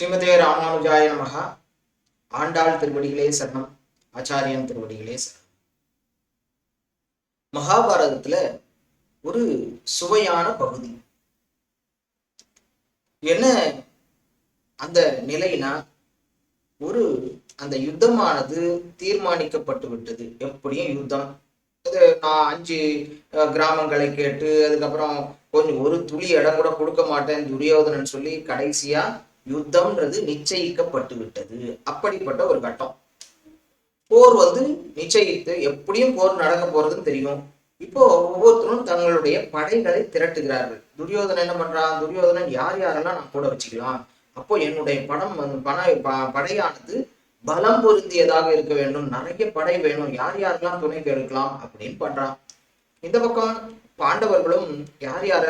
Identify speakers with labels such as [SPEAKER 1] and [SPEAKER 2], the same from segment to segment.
[SPEAKER 1] ஸ்ரீமதே ராமானுஜாய நமகா. ஆண்டாள் திருவடிகளே சரணம். ஆச்சாரியன் திருவடிகளே சரணம். மகாபாரதத்துல ஒரு சுவையான பகுதி. என்ன அந்த நிலைனா ஒரு அந்த யுத்தமானது தீர்மானிக்கப்பட்டு விட்டது. எப்படியும் யுத்தம். அது நான் அஞ்சு கிராமங்களை கேட்டு அதுக்கப்புறம் கொஞ்சம் ஒரு துளி இடம் கூட கொடுக்க மாட்டேன் துரியோதனன் சொல்லி கடைசியா யுத்தம்ன்றது நிச்சயிக்கப்பட்டு விட்டது அப்படிப்பட்ட ஒரு கட்டம். போர் வந்து நிச்சயித்து எப்படியும் போர் நடக்க போறதுன்னு தெரியும். இப்போ ஒவ்வொருத்தரும் தங்களுடைய படைகளை திரட்டுகிறார்கள். துரியோதனன் என்ன பண்றான்? துரியோதனன் யார் யாரெல்லாம் நான் கூட வச்சுக்கலாம்? அப்போ என்னுடைய படம் வந்து பண படையானது பலம் பொருந்தியதாக இருக்க வேண்டும். நிறைய படை வேணும். யார் யாரெல்லாம் துணைக்கு எடுக்கலாம் அப்படின்னு பண்றான். இந்த பக்கம் பாண்டவர்களும் யார் யார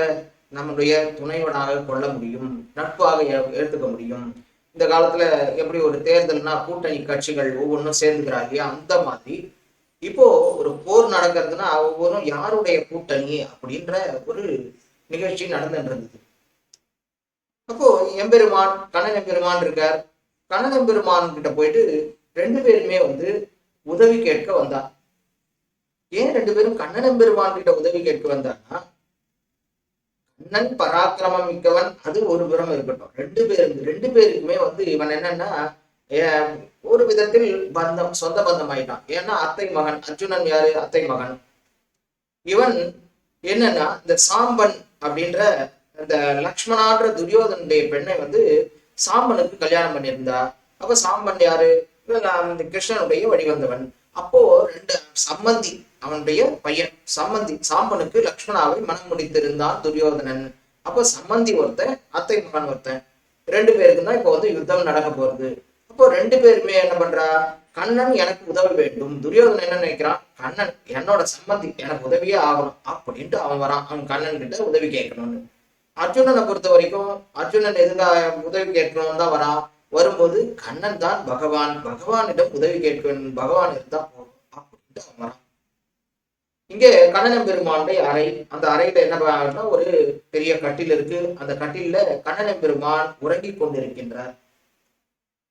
[SPEAKER 1] நம்முடைய துணைவனாக கொள்ள முடியும் நட்பாக ஏ- முடியும். இந்த காலத்துல எப்படி ஒரு தேர்தல்னா கூட்டணி கட்சிகள் ஒவ்வொன்றும் சேர்ந்துக்கிறா இல்லையா? அந்த மாதிரி இப்போ ஒரு போர் நடக்கிறதுனா ஒவ்வொன்றும் யாருடைய கூட்டணி அப்படின்ற ஒரு நிகழ்ச்சி நடந்துட்டு இருந்தது அப்போ எம்பெருமான் கண்ணன் எம்பெருமான் இருக்கார். கண்ணன் எம்பெருமான் கிட்ட போயிட்டு ரெண்டு பேருமே வந்து உதவி கேட்க வந்தா ஏன் ரெண்டு பேரும் கண்ணன் எம்பெருமான் கிட்ட உதவி கேட்க வந்தான்னா கண்ணன் பராக்கிரமம் மிக்கவன். அது ஒரு புறம் இருக்கட்டும். ரெண்டு பேரும் ரெண்டு பேருக்குமே வந்து இவன் என்னன்னா ஒரு விதத்தில் பந்தம் சொந்த பந்தம் ஆயிட்டான் ஏன்னா அத்தை மகன் அர்ஜுனன் யாரு? அத்தை மகன். இவன் என்னன்னா இந்த சாம்பன் அப்படின்ற இந்த லக்ஷ்மணான்ற துரியோதனுடைய பெண்ணை வந்து சாம்பனுக்கு கல்யாணம் பண்ணியிருந்தா. அப்ப சாம்பன் யாரு? இந்த கிருஷ்ணனுடைய வழிவந்தவன் அப்போ ரெண்டு சம்மந்தி அவனுடைய பையன் சம்மந்தி சாம்பனுக்கு லக்ஷ்மணாவை மனம் முடித்திருந்தான் துரியோதனன். அப்போ சம்மந்தி ஒருத்தன் அத்தை மகன் ஒருத்தன். ரெண்டு பேருக்கு தான் இப்போ வந்து யுத்தம் நடக்க போறது அப்போ ரெண்டு பேருமே என்ன பண்றா? கண்ணன் எனக்கு உதவ வேண்டும். துரியோதனன் என்ன நினைக்கிறான்? கண்ணன் என்னோட சம்மந்தி எனக்கு உதவியே ஆகணும். அப்படின்ட்டு அவன் வரான். அவன் கண்ணன் கிட்ட உதவி கேட்கணும்னு. அர்ஜுனனை பொறுத்த வரைக்கும் அர்ஜுனன் எதுக்காக உதவி கேட்கணும்னு தான் வரான். வரும்போது கண்ணன் தான் பகவான். பகவானிடம் உதவி கேட்க வேண்டும் பகவான் இருந்தா போதும். அப்படின்ட்டு அவன் இங்கே கண்ணனம் பெருமானுடைய அறை. அந்த அறையில என்ன பண்ணா ஒரு பெரிய கட்டில் இருக்கு. அந்த கட்டில கண்ணனம் பெருமான் உறங்கிக் கொண்டிருக்கின்றார்.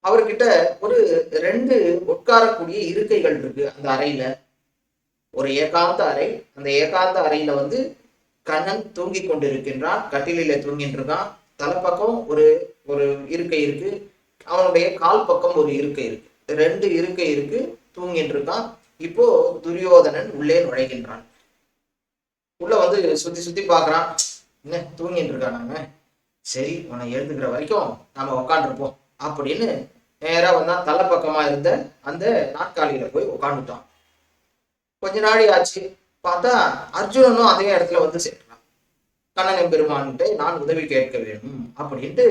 [SPEAKER 1] அவர்கிட்ட ஒரு ரெண்டு உட்காரக்கூடிய இருக்கைகள் இருக்கு அந்த அறையில. ஒரு ஏகாந்த அறை. அந்த ஏகாந்த அறையில வந்து கண்ணன் தூங்கி கொண்டிருக்கின்றான். கட்டிலில தூங்கிட்டு இருக்கான். தலைப்பக்கம் ஒரு ஒரு இருக்கை இருக்கு. அவனுடைய கால் பக்கம் ஒரு இருக்கை இருக்கு. ரெண்டு இருக்கை இருக்கு தூங்கிட்டு இருக்கான் இப்போ துரியோதனன் உள்ளே நுழைகின்றான். உள்ள வந்து சுத்தி சுத்தி பாக்குறான் என்ன தூங்கிட்டு இருக்கானாங்க சரி உன்னை எழுந்துக்கிற வரைக்கும் நாம உக்காண்டிருப்போம் அப்படின்னு நேரா தலை பக்கமாக இருந்த அந்த நாற்காலியில போய் உட்காந்துட்டான் கொஞ்ச நாளி ஆச்சு. பார்த்தா அர்ஜுனனும் அதே இடத்துல வந்து சேர்றான் கண்ணன் பெருமான்கிட்ட நான் உதவி கேட்க வேணும் அப்படின்ட்டு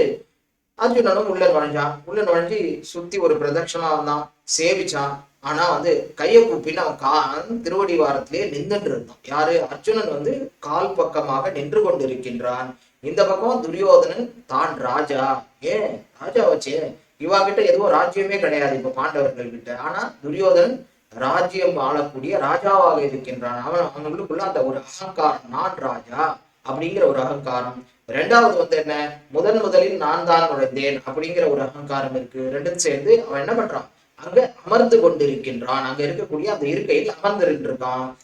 [SPEAKER 1] அர்ஜுனனும் உள்ள நுழைஞ்சான். உள்ள நுழைஞ்சு சுத்தி ஒரு பிரதட்சணா வந்தான் சேவிச்சான். ஆனா வந்து கையை கூப்பின்னு அவன் கா திருவடி வாரத்திலேயே நின்றுட்டு இருந்தான். யாரு? அர்ஜுனன் வந்து கால் பக்கமாக நின்று கொண்டிருக்கின்றான். இந்த பக்கம் துரியோதனன் தான் ராஜா. ஏன்? ராஜா வச்சே. இவா கிட்ட எதுவும் ராஜ்யமே கிடையாது இப்ப பாண்டவர்கள் கிட்ட. ஆனா துரியோதனன் ராஜ்யம் ஆளக்கூடிய ராஜாவாக இருக்கின்றான். அவன் அவனுக்குள்ள அந்த ஒரு அகங்காரம் நான் ராஜா அப்படிங்கிற ஒரு அகங்காரம். ரெண்டாவது வந்து என்ன? முதன் முதலில் நான் தான் நுழைந்தேன் அப்படிங்கிற ஒரு அகங்காரம் இருக்கு. ரெண்டும் சேர்ந்து அவன் என்ன பண்றான்? அங்க அமர்ந்து கொண்டிருக்கின்றான். அங்க இருக்கக்கூடிய அந்த இருக்கையில் அமர்ந்து இருக்கான்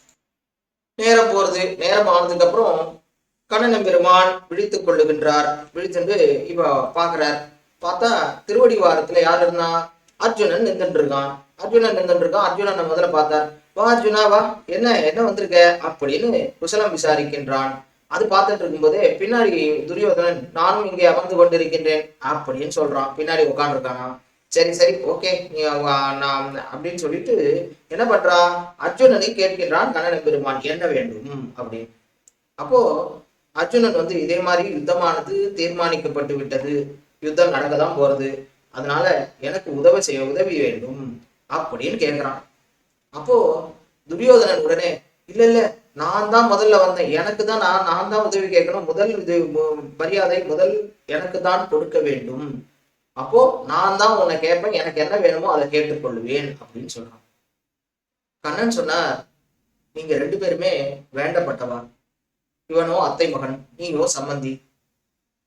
[SPEAKER 1] நேரம் போறது நேரம் ஆனதுக்கு அப்புறம் கண்ணன் பெருமான் விழித்துக் கொள்ளுகின்றார். விழித்துட்டு இப்ப பாக்குறார் பார்த்தா திருவடி வாரத்துல யார் இருந்தா? அர்ஜுனன் நின்றுட்டு இருக்கான். அர்ஜுனன் நின்றுட்டு இருக்கான். அர்ஜுனன் முதல்ல பார்த்தார். வா அர்ஜுனா வா. என்ன என்ன வந்திருக்க? அப்படின்னு குசலம் விசாரிக்கின்றான். அது பார்த்துட்டு இருக்கும்போது பின்னாடி துரியோதனன் நானும் இங்கே அமர்ந்து கொண்டிருக்கின்றேன் அப்படின்னு சொல்றான். பின்னாடி உட்காந்துருக்கானா சரி சரி ஓகே நீ நான் அப்படின்னு சொல்லிட்டு என்ன பண்றா அர்ஜுனனை கேட்கின்றான் கண்ணன பெருமான் என்ன வேண்டும்? அப்படின்னு. அப்போ அர்ஜுனன் வந்து இதே மாதிரி யுத்தமானது தீர்மானிக்கப்பட்டு விட்டது. யுத்தம் நடக்க தான் போறது. அதனால எனக்கு உதவி செய்ய உதவி வேண்டும். அப்படின்னு கேட்கிறான் அப்போ துரியோதனன் உடனே இல்ல இல்ல நான் தான் முதல்ல வந்தேன். எனக்கு தான் நான் நான் தான் உதவி கேட்கணும். முதல் இது மரியாதை முதல் எனக்கு தான் கொடுக்க வேண்டும். அப்போ நான் தான் உன்னை கேட்பேன். எனக்கு என்ன வேணுமோ அதை கேட்டுக்கொள்வேன் அப்படின்னு சொன்னான். கண்ணன் சொன்னார் நீங்க ரெண்டு பேருமே வேண்டப்பட்டவன் இவனோ அத்தை மகன் நீயோ சம்மந்தி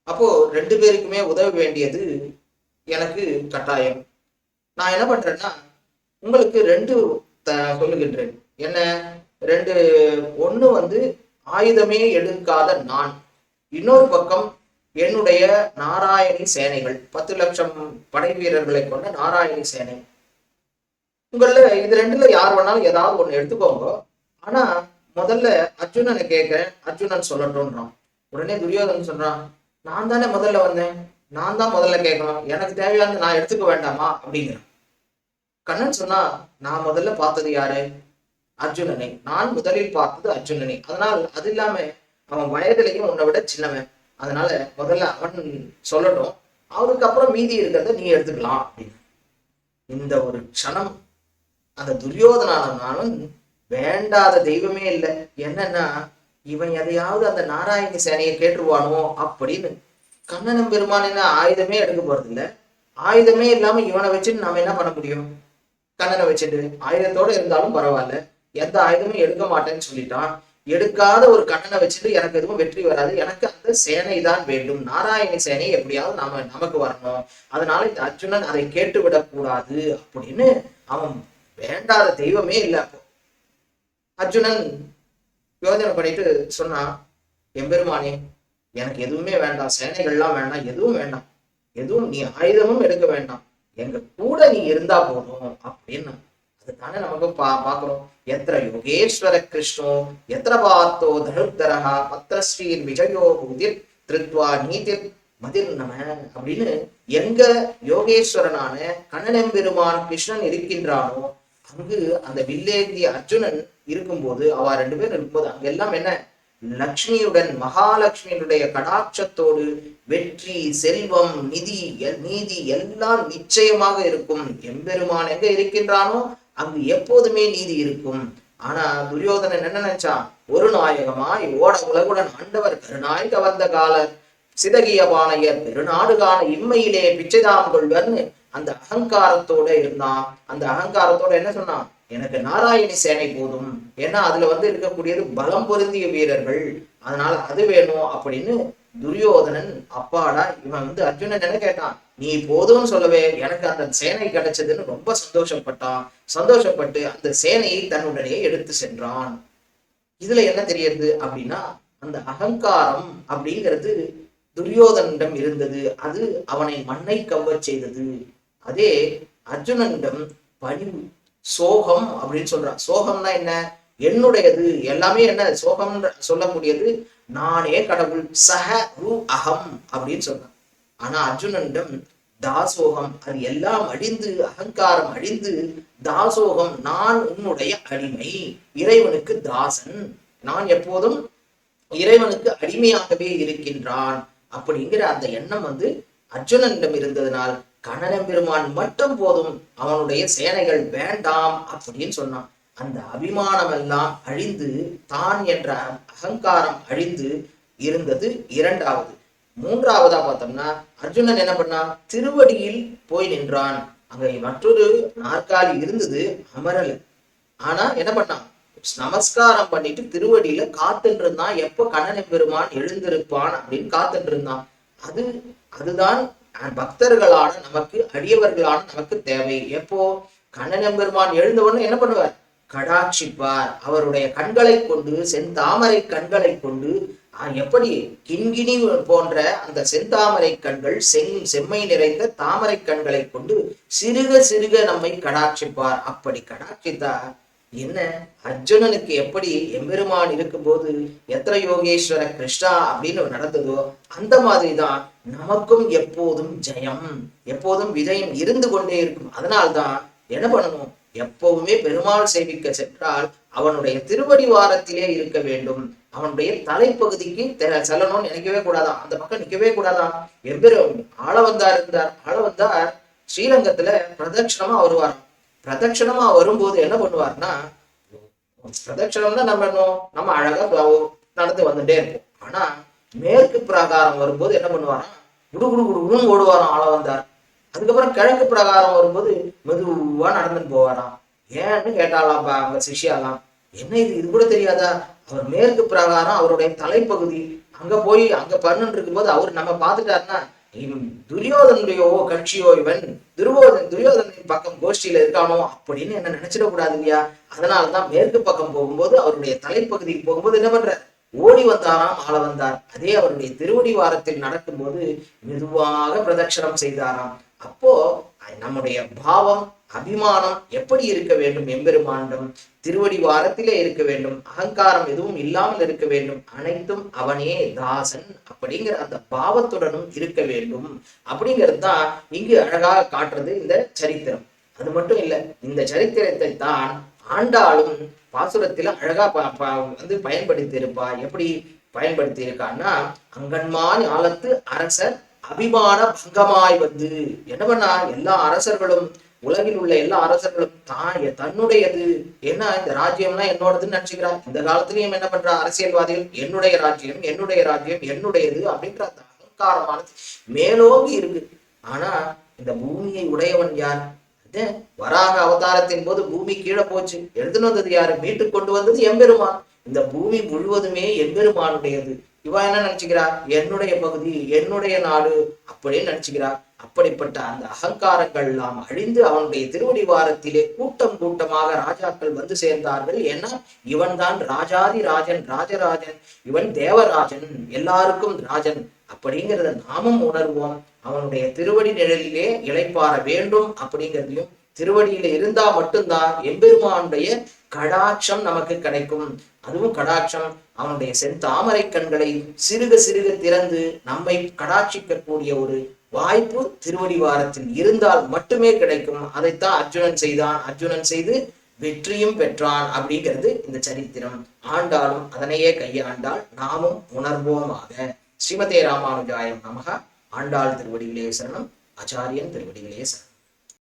[SPEAKER 1] அப்போ ரெண்டு பேருக்குமே உதவ வேண்டியது எனக்கு கட்டாயம். நான் என்ன பண்றேன்னா உங்களுக்கு ரெண்டு த- சொல்லுகின்றேன். என்ன? ரெண்டு ஒன்று வந்து ஆயுதமே எடுக்காத நான். இன்னொரு பக்கம் என்னுடைய நாராயணி சேனைகள் பத்து லட்சம் படை வீரர்களை கொண்ட நாராயணி சேனை. உங்கள இது ரெண்டுல யார் வேணாலும் ஏதாவது ஒண்ணு எடுத்துக்கோங்க. ஆனா முதல்ல அர்ஜுனனை கேட்கிறேன். அர்ஜுனன் சொல்லட்டும்ன்றான். உடனே துரியோதன் சொல்றான் நான் தானே முதல்ல வந்தேன். நான் தான் முதல்ல கேட்கணும். எனக்கு தேவையானது நான் எடுத்துக்க வேண்டாமா? அப்படிங்கிறேன். கண்ணன் சொன்னா நான் முதல்ல பார்த்தது யாரு? அர்ஜுனனை. நான் முதலில் பார்த்தது அர்ஜுனனை. அதனால் அது இல்லாம அவன் வயதிலையும் உன்னை விட சின்னவன். அதனால முதல்ல அவன் சொல்லட்டும். அவனுக்கு அப்புறம் மீதி இருக்கிறத நீ எடுத்துக்கலாம் அப்படின்னு. இந்த ஒரு க்ஷணம் அந்த துரியோதனானாலும் வேண்டாத தெய்வமே இல்லை. என்னன்னா இவன் எதையாவது அந்த நாராயணி சேனையை கேட்டுருவானோ அப்படின்னு கண்ணனம் பெருமானின ஆயுதமே எடுக்க போறது இல்லை ஆயுதமே இல்லாம இவனை வச்சுட்டு நாம என்ன பண்ண முடியும்? கண்ணனை வச்சுட்டு ஆயுதத்தோட இருந்தாலும் பரவாயில்ல. எந்த ஆயுதமும் எடுக்க மாட்டேன்னு சொல்லிட்டான். எடுக்காத ஒரு கண்ணனை வச்சுட்டு எனக்கு எதுவும் வெற்றி வராது. எனக்கு அந்த சேனை தான் வேண்டும். நாராயணி சேனை எப்படியாவது நாம நமக்கு வரணும். அதனால இந்த அர்ஜுனன் அதை கேட்டு விடக்கூடாது அப்படின்னு அவன் வேண்டாத தெய்வமே இல்லை அப்போ. அர்ஜுனன் யோஜனை பண்ணிட்டு சொன்னான் எம்பெருமானே எனக்கு எதுவுமே வேண்டாம். சேனைகள்லாம் வேண்டாம். எதுவும் வேண்டாம். எதுவும் நீ ஆயுதமும் எடுக்க வேண்டாம். எங்க கூட நீ இருந்தா போதும். அப்படின்னு தானே நமக்கு பா பாக்குறோம் எத்திர யோகேஸ்வர கிருஷ்ணோ எத்திர பார்த்தோ தனுத்தரா பத்திர ஸ்ரீர் விஜயோ உதிர் திருத்வா நீதிர் மதிர் நம அப்படின்னு எங்க யோகேஸ்வரனான கண்ணனெம்பெருமான் கிருஷ்ணன் இருக்கின்றானோ அங்கு அந்த வில்லேந்திய அர்ஜுனன் இருக்கும்போது அவ ரெண்டு பேரும் இருக்கும்போது அங்கெல்லாம் என்ன? லக்ஷ்மியுடன் மகாலட்சுமியினுடைய கடாட்சத்தோடு வெற்றி செல்வம் நிதி எல்- நீதி எல்லாம் நிச்சயமாக இருக்கும். எம்பெருமான் எங்க இருக்கின்றானோ அங்கு எப்போதுமே நீதி இருக்கும். ஆனா துரியோதனன் என்ன நினைச்சான்? ஒரு நாயகமாய் ஓட உலகுடன் ஆண்டவர் கருணாய் கவர்ந்த காலர். சிதகிய பானையர் பெருநாடு காண இம்மையிலே பிச்சைதாம் கொள்வர்னு அந்த அகங்காரத்தோட இருந்தான். அந்த அகங்காரத்தோட என்ன சொன்னான்? எனக்கு நாராயணி சேனை போதும். ஏன்னா அதுல வந்து இருக்கக்கூடியது பலம் பொருந்திய வீரர்கள். அதனால அது வேணும் அப்படின்னு துரியோதனன் அப்பாடா இவன் வந்து அர்ஜுனன் என்ன கேட்டான்? நீ போதும்னு சொல்லவே எனக்கு அந்த சேனை கிடைச்சதுன்னு ரொம்ப சந்தோஷப்பட்டான். சந்தோஷப்பட்டு அந்த சேனையை தன்னுடனே எடுத்து சென்றான். இதுல என்ன தெரியுது அப்படின்னா அந்த அகங்காரம் அப்படிங்கிறது துரியோதனிடம் இருந்தது. அது அவனை மண்ணை கவ்வச் செய்தது. அதே அர்ஜுனனிடம் பணிவு சோகம் அப்படின்னு சொல்றான். சோகம்னா என்ன? என்னுடையது எல்லாமே என்ன? சோகம் சொல்லக்கூடியது நானே கடவுள் சஹ ரூ அகம் அப்படின்னு சொன்னான் ஆனா அர்ஜுனனிடம் தாசோகம் அது எல்லாம் அழிந்து அகங்காரம் அழிந்து தாசோகம் நான் உன்னுடைய அடிமை இறைவனுக்கு தாசன் நான் எப்போதும் இறைவனுக்கு அடிமையாகவே இருக்கின்றான். அப்படிங்கிற அந்த எண்ணம் வந்து அர்ஜுனனிடம் இருந்ததனால் கண்ணனம் பெருமான் மட்டும் போதும் அவனுடைய சேனைகள் வேண்டாம் அப்படின்னு சொன்னான். அந்த அபிமானம் எல்லாம் அழிந்து தான் என்ற அகங்காரம் அழிந்து இருந்தது இரண்டாவது. மூன்றாவதா பார்த்தோம்னா அர்ஜுனன் என்ன பண்ணான் திருவடியில் போய் நின்றான். அங்க மற்றொரு நாற்காலி இருந்தது அமரல் ஆனா என்ன பண்ணான்? நமஸ்காரம் பண்ணிட்டு திருவடியில காத்துட்டு இருந்தான் எப்போ கண்ணன் பெருமான் எழுந்திருப்பான் அப்படின்னு காத்துட்டு இருந்தான் அது அதுதான் பக்தர்களான நமக்கு அடியவர்களான நமக்கு தேவை. எப்போ கண்ணன் பெருமான் எழுந்தவொன்னு என்ன பண்ணுவார்? கடாட்சிப்பார் அவருடைய கண்களை கொண்டு செந்தாமரை கண்களை கொண்டு எப்படி கிண்கிணி போன்ற அந்த செந்தாமரை கண்கள் செங் செம்மை நிறைந்த தாமரை கண்களை கொண்டு சிறுக சிறுக நம்மை கடாட்சிப்பார் அப்படி கடாட்சித்தா என்ன? அர்ஜுனனுக்கு எப்படி எம்பெருமான் இருக்கும்போது எத்திர யோகேஸ்வர கிருஷ்ணா அப்படின்னு நடந்ததோ அந்த மாதிரி தான் நமக்கும் எப்போதும் ஜெயம். எப்போதும் விஜயம் இருந்து கொண்டே இருக்கும். அதனால்தான் என்ன பண்ணணும்? எப்பவுமே பெருமாள் சேவிக்க சென்றால் அவனுடைய திருவடி வாரத்திலே இருக்க வேண்டும். அவனுடைய தலைப்பகுதிக்கு தெ- செல்லணும்னு நினைக்கவே கூடாதான். அந்த பக்கம் நிக்கவே கூடாதான். எவ்வளவு ஆள வந்தார் இருந்தார். ஆள வந்தார். ஸ்ரீரங்கத்துல பிரதட்சணமா வருவார் பிரதட்சணமா வரும்போது என்ன பண்ணுவார்னா பிரதட்சணம்னா நம்ம என்ன நம்ம அழகா நடந்து வந்துட்டே இருப்போம். ஆனா மேற்கு பிராகாரம் வரும்போது என்ன பண்ணுவாராம்? குடு குடு குடு குடுன்னு ஓடுவாராம். ஆள வந்தார். அதுக்கப்புறம் கிழக்கு பிரகாரம் வரும்போது மெதுவா நடந்துட்டு போவாராம். ஏன்னு கேட்டாலாம்பா அவங்க சிஷ்யாலாம் என்ன இது? இது கூட தெரியாதா? அவர் மேற்கு பிரகாரம் அவருடைய தலைப்பகுதி. அங்க போய் அங்க பண்ணுன்னு இருக்கும்போது அவர் நம்ம பார்த்துட்டாருன்னா இவன் துரியோதனுடையோ கட்சியோ இவன் துருவோதன் துரியோதனின் பக்கம் கோஷ்டியில இருக்கானோ அப்படின்னு என்ன நினைச்சிடக்கூடாது இல்லையா அதனாலதான் மேற்கு பக்கம் போகும்போது அவருடைய தலைப்பகுதிக்கு போகும்போது என்ன பண்ற? ஓடி வந்தாராம் ஆள வந்தார். அதே அவருடைய திருவடி வாரத்தில் நடக்கும்போது மெதுவாக பிரதட்சணம் செய்தாராம். அப்போ நம்முடைய பாவம் அபிமானம் எப்படி இருக்க வேண்டும் எம்பெருமானிடம்? திருவடி வாரத்திலே இருக்க வேண்டும். அகங்காரம் எதுவும் இல்லாமல் இருக்க வேண்டும். அனைத்தும் அவனே தாசன் அப்படிங்கிற அந்த பாவத்துடனும் இருக்க வேண்டும். அப்படிங்கிறது தான் இங்கு அழகாக காட்டுறது இந்த சரித்திரம். அது மட்டும் இல்லை இந்த சரித்திரத்தை தான் ஆண்டாளும் பாசுரத்தில அழகா வந்து பயன்படுத்தி இருப்பா எப்படி பயன்படுத்தி இருக்கான்னா அங்கன்மான் ஆலத்து அரசர் அபிமான பங்கமாய் வந்து என்ன பண்ணா எல்லா அரசர்களும் உலகில் உள்ள எல்லா அரசர்களும் தான் தன்னுடையது. என்ன இந்த ராஜ்யம்லாம் என்னோடதுன்னு நினைச்சுக்கிறான் இந்த காலத்திலயும் என்ன பண்றா அரசியல்வாதிகள் என்னுடைய ராஜ்யம் என்னுடைய ராஜ்யம் என்னுடையது அப்படின்ற அந்த அகங்காரமானது மேலோங்கி இருக்கு. ஆனா இந்த பூமியை உடையவன் யார்? வராக அவதாரத்தின் போது பூமி கீழே போச்சு. எழுதுனு வந்தது யாரு? மீட்டு கொண்டு வந்தது எம்பெருமான். இந்த பூமி முழுவதுமே எம்பெருமானுடையது. இவா என்ன நினைச்சுக்கிறா? என்னுடைய பகுதி என்னுடைய நாடு அப்படின்னு நினைச்சுக்கிறா. அப்படிப்பட்ட அந்த அகங்காரங்கள் எல்லாம் அழிந்து அவனுடைய திருவடி வாரத்திலே கூட்டம் கூட்டமாக ராஜாக்கள் வந்து சேர்ந்தார்கள். ஏன்னா இவன் தான் ராஜாதி ராஜன் ராஜராஜன் இவன் தேவராஜன் எல்லாருக்கும் ராஜன் அப்படிங்கிறத நாமும் உணர்வோம். அவனுடைய திருவடி நிழலிலே இழைப்பார வேண்டும் அப்படிங்கிறதையும் திருவடியில இருந்தா மட்டும்தான் எம்பெருமானுடைய கடாட்சம் நமக்கு கிடைக்கும். அதுவும் கடாட்சம். அவனுடைய செந்தாமரை கண்களை சிறுக சிறுக திறந்து நம்மை கடாட்சிக்கக்கூடிய ஒரு வாய்ப்பு திருவடி வாரத்தில் இருந்தால் மட்டுமே கிடைக்கும். அதைத்தான் அர்ஜுனன் செய்தான். அர்ஜுனன் செய்து வெற்றியும் பெற்றான் அப்படிங்கிறது இந்த சரித்திரம். ஆண்டாலும் அதனையே கையாண்டால் நாமும் உணர்வோமாக. ஸ்ரீமதே ராமானுஜாயம் நமக. ஆண்டாள் திருவடிகளே சரணம். ஆச்சாரியன் திருவடிகளே சரணம்.